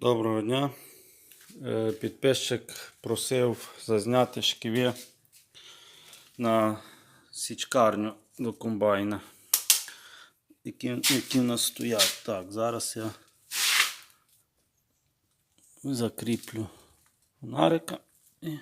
Доброго дня. Е, Підписчик просив зазняти шківі на січкарню до комбайна, які, які в нас стоять. Так, зараз я закріплю фонарика і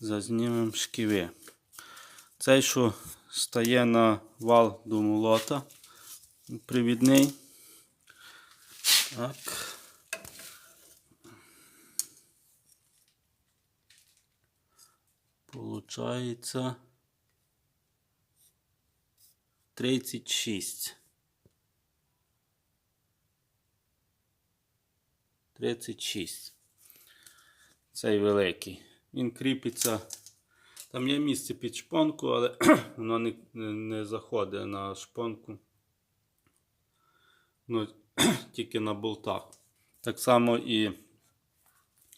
зазнімемо шківи. Цей, що стає на вал до молота, привідний. Так. Получається 36. 36. Цей великий. Він кріпиться. Там є місце під шпонку, але воно не, не, заходить на шпонку. Ну, тільки на болтах. Так само і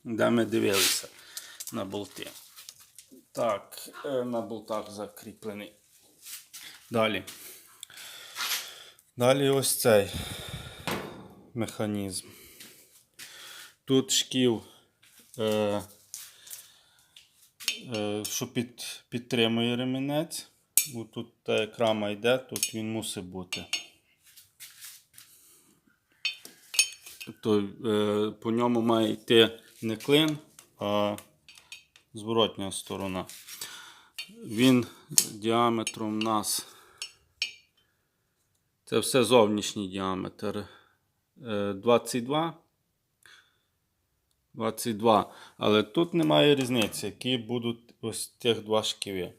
де ми дивилися на болти. Так, е, на болтах закріплений. Далі. Далі ось цей механізм. Тут шків, е, е, що під, підтримує ремінець. Бо Тут та як рама йде, тут він мусить бути. То, е, по ньому має йти не клин, а зворотня сторона. Він діаметром у нас. Це все зовнішній діаметр. е, 22. 22. Але тут немає різниці, які будуть ось тих два шківи.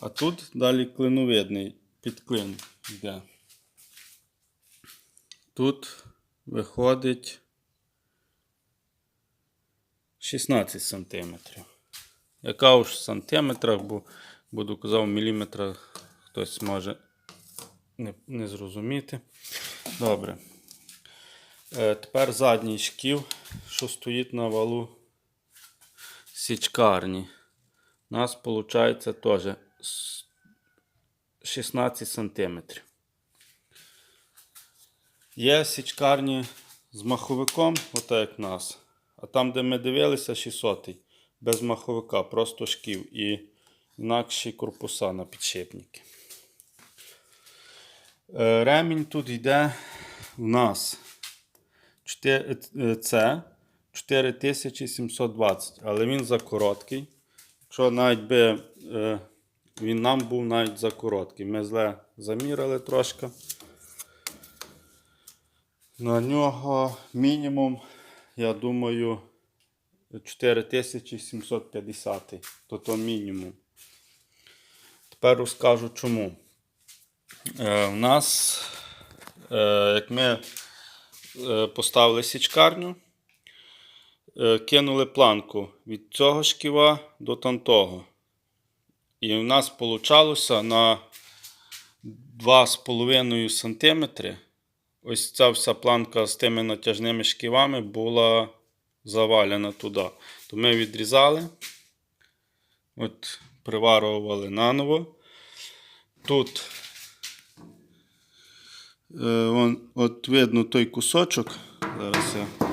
А тут далі клиновидний підклин йде. Тут виходить 16 сантиметрів. Яка уж в сантиметрах, бо буду казав в міліметрах, хтось може не, не зрозуміти. Добре. Е, тепер задній шків, що стоїть на валу січкарні. У нас виходить теж 16 сантиметрів. Є січкарні з маховиком, отак як нас. А там, де ми дивилися, 600 без маховика, просто шків і інакші корпуса на підшипники. Е, Ремінь тут йде в нас 4, е, це 4720, але він за короткий. Якщо навіть би е, він нам був навіть за короткий. Ми зле заміряли трошки. На нього мінімум, я думаю, 4750. То то мінімум. Тепер розкажу чому. Е, у нас, е, як ми е, поставили січкарню, е, кинули планку від цього шківа до тантого. І в нас вийшло на 2,5 см. Ось ця вся планка з тими натяжними шківами була завалена туди. То ми відрізали, от приварували наново. Тут е, вон, от видно той кусочок. Зараз я.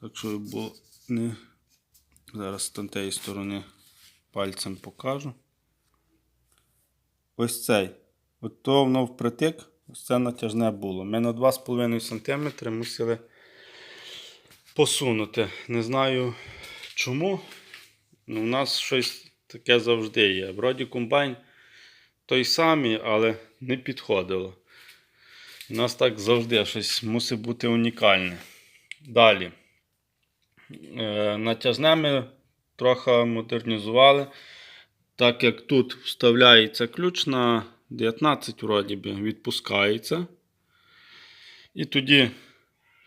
Так що було не. Зараз з тієї сторони пальцем покажу. Ось цей. От то воно впритик, ось це натяжне було. Ми на 2,5 см мусили посунути. Не знаю чому. Ну, у нас щось таке завжди є. Вроді комбайн той самий, але не підходило. У нас так завжди щось мусить бути унікальне. Далі. Е, натяжне ми трохи модернізували. Так як тут вставляється ключ на 19, вроді би, відпускається. І тоді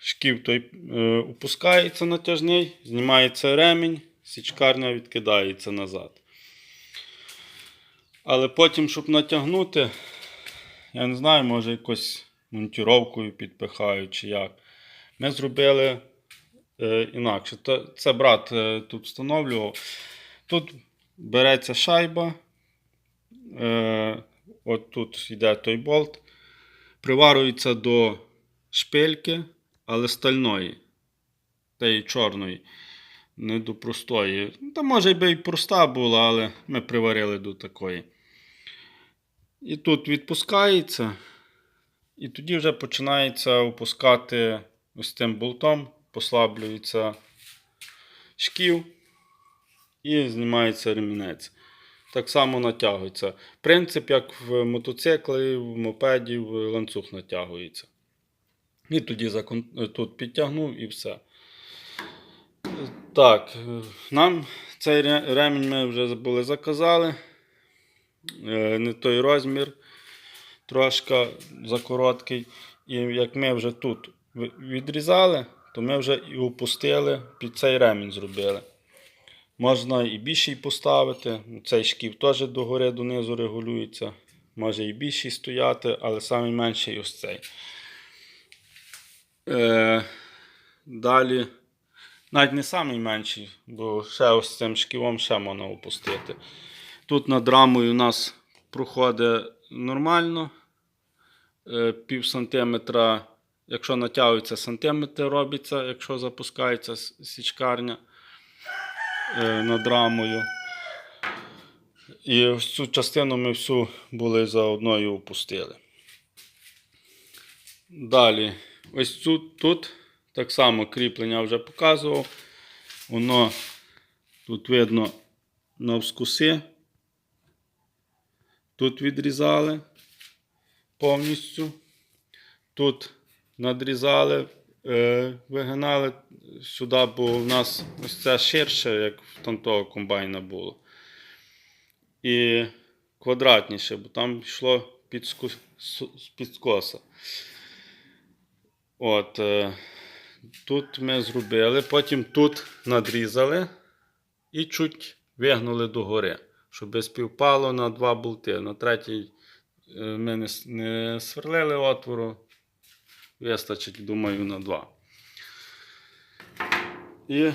шків той е, опускається натяжний, знімається ремінь, січкарня відкидається назад. Але потім, щоб натягнути, я не знаю, може якось монтіровкою підпихають чи як. Ми зробили е, інакше. Це брат е, тут встановлював. Тут береться шайба. Е, от тут йде той болт. Приварюється до шпильки але стальної. Тієї чорної. Не до простої. Та може би і проста була, але ми приварили до такої. І тут відпускається. І тоді вже починається опускати ось цим болтом, послаблюється шків і знімається ремінець. Так само натягується. Принцип, як в мотоциклі, в мопеді, в ланцюг натягується. І тоді закон- тут підтягнув і все. Так, е, нам цей ремінь ми вже були заказали. Е, Не той розмір, трошки закороткий. І як ми вже тут відрізали, то ми вже і опустили, під цей ремінь зробили. Можна і більший поставити. Цей шків теж догори донизу регулюється. Може і більший стояти, але найменший ось цей. Е, далі. Навіть не найменший, бо ще ось цим шківом ще можна опустити. Тут над рамою у нас проходить нормально. Е, пів сантиметра, якщо натягується сантиметр робиться, якщо запускається січкарня е, над рамою. І ось цю частину ми всю були заодно і опустили. Далі, ось цю, тут так само кріплення вже показував. Воно тут видно навскуси. Тут відрізали повністю. Тут надрізали, е, вигинали сюди, бо в нас ось це ширше, як в там того комбайна було. І квадратніше, бо там йшло під, ску- під скоса. От, е, тут ми зробили, потім тут надрізали і чуть вигнули догори, щоб співпало на два болти. На третій е, ми не, не сверлили отвору, вистачить, думаю, на два. І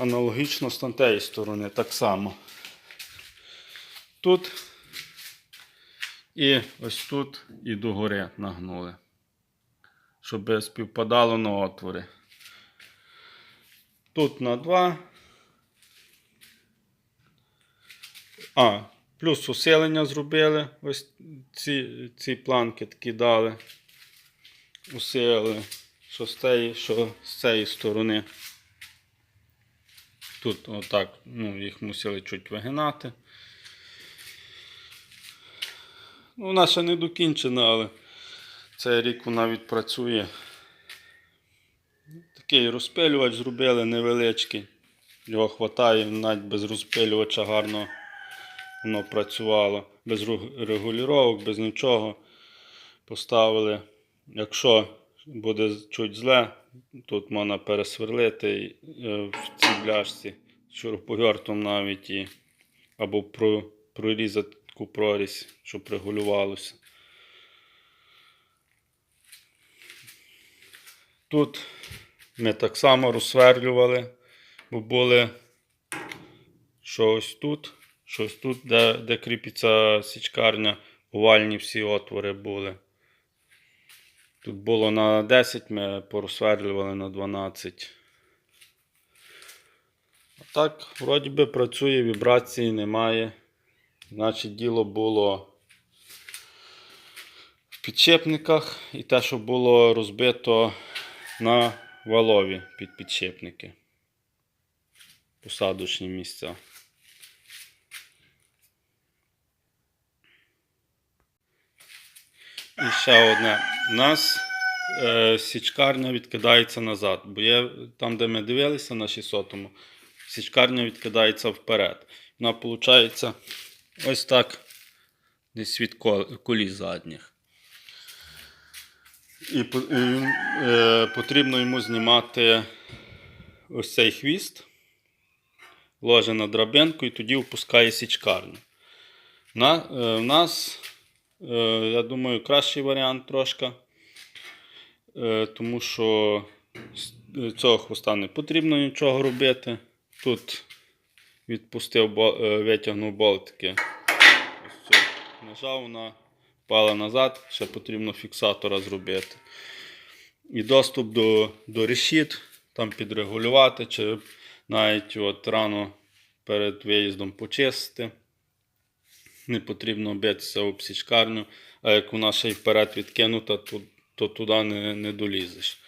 аналогічно з тієї сторони так само. Тут і ось тут і догори нагнули щоб співпадало на отвори. Тут на 2. А, плюс усилення зробили. Ось ці, ці планки такі дали. Усилили, що з тієї, що з цієї сторони. Тут отак, ну, їх мусили чуть вигинати. Ну, вона ще не докінчена, але цей рік вона відпрацює. Такий розпилювач зробили невеличкий. Його вистачає, навіть без розпилювача гарно воно працювало. Без регулювання, без нічого. Поставили. Якщо буде чуть зле, тут можна пересверлити е, в цій бляшці шуруповертом навіть і, або прорізати таку прорізь, щоб регулювалося. Тут ми так само розсверлювали, бо були що ось тут, що ось тут, де, де кріпиться січкарня, овальні всі отвори були. Тут було на 10, ми порозсверлювали на 12. А так, вроді би працює, вібрації немає. Значить, діло було в підшипниках і те, що було розбито на валові під підшипники. Посадочні місця. І ще одне. У нас е, січкарня відкидається назад. Бо є там, де ми дивилися на 600-му, січкарня відкидається вперед. Вона виходить ось так десь від кол- коліс задніх. І, е, потрібно йому знімати ось цей хвіст, ложе на драбинку і тоді впускає січкарню. На, е, в нас, е, я думаю, кращий варіант трошки, е, тому що з е, цього хвоста не потрібно нічого робити. Тут відпустив, е, витягнув болтики. Ось цю нажав, вона впала назад, ще потрібно фіксатора зробити. і доступ до, до решіт, там підрегулювати, чи навіть от рано перед виїздом почистити. Не потрібно битися об січкарню, а як вона ще й вперед відкинута, то, то туди не, не долізеш.